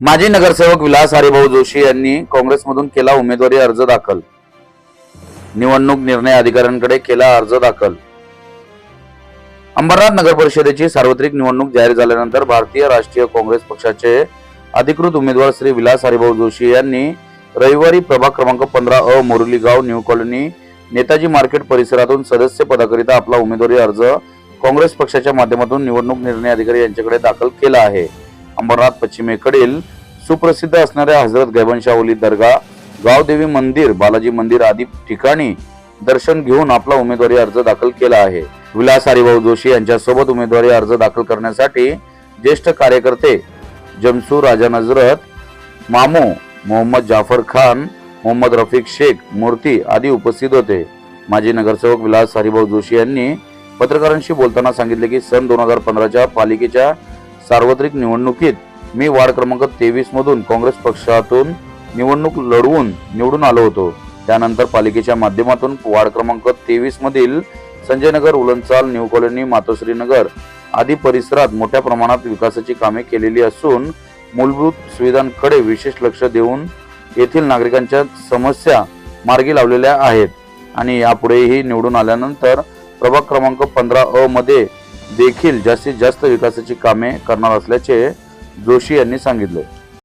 माजी नगरसेवक विलास हरिभाऊ जोशी यांनी काँग्रेसमधून केला उमेदवारी अर्ज दाखल. निवडणूक निर्णय अधिकाऱ्यांकडे केला अर्ज दाखल. अंबरनाथ नगर परिषदेची सार्वत्रिक निवडणूक जाहीर झाल्यानंतर भारतीय राष्ट्रीय काँग्रेस पक्षाचे अधिकृत उमेदवार श्री विलास हरिभाऊ जोशी यांनी रविवारी प्रभाग क्रमांक पंधरा अ Muraligaon new colony Netaji market परिसरातून सदस्य पदाकरिता आपला उमेदवारी अर्ज काँग्रेस पक्षाच्या माध्यमातून निवडणूक निर्णय अधिकारी यांच्याकडे दाखल केला आहे. अंबरनाथ पश्चिमेकडील सुप्रसिद्ध असणाऱ्या हजरत गैबनशाह ओली दर्गा गावदेवी मंदिर बालाजी मंदिर आदी ठिकाणी दर्शन घेऊन आपला उमेदवारी अर्ज दाखल केला आहे. विलास हरिभाऊ जोशी यांच्यासोबत उमेदवारी अर्ज दाखल करण्यासाठी ज्येष्ठ कार्यकर्ते जमसू राजा नजरत मामू मोहम्मद जाफर खान मोहम्मद रफिक शेख मूर्ती आदी उपस्थित होते. माजी नगरसेवक विलास हरिभाऊ जोशी यांनी पत्रकारांशी बोलताना सांगितले की सन दोन हजार पंधराच्या पालिकेच्या सार्वत्रिक निवडणुकीत मी वार्ड क्रमांक तेवीस मधून काँग्रेस पक्षातून निवडणूक लढवून निवडून आलो होतो. त्यानंतर पालिकेच्या माध्यमातून वार्ड क्रमांक तेवीस मधील संजय नगर उलनचाल न्यू कॉलनी मातोश्री नगर आदी परिसरात मोठ्या प्रमाणात विकासाची कामे केलेली असून मूलभूत सुविधांकडे विशेष लक्ष देऊन येथील नागरिकांच्या समस्या मार्गी लावलेल्या आहेत. आणि यापुढेही निवडून आल्यानंतर प्रभाग क्रमांक पंधरा अ मध्ये देखील जास्तीत जास्त विकासाची कामे करणार असल्याचे जोशी यांनी सांगितले.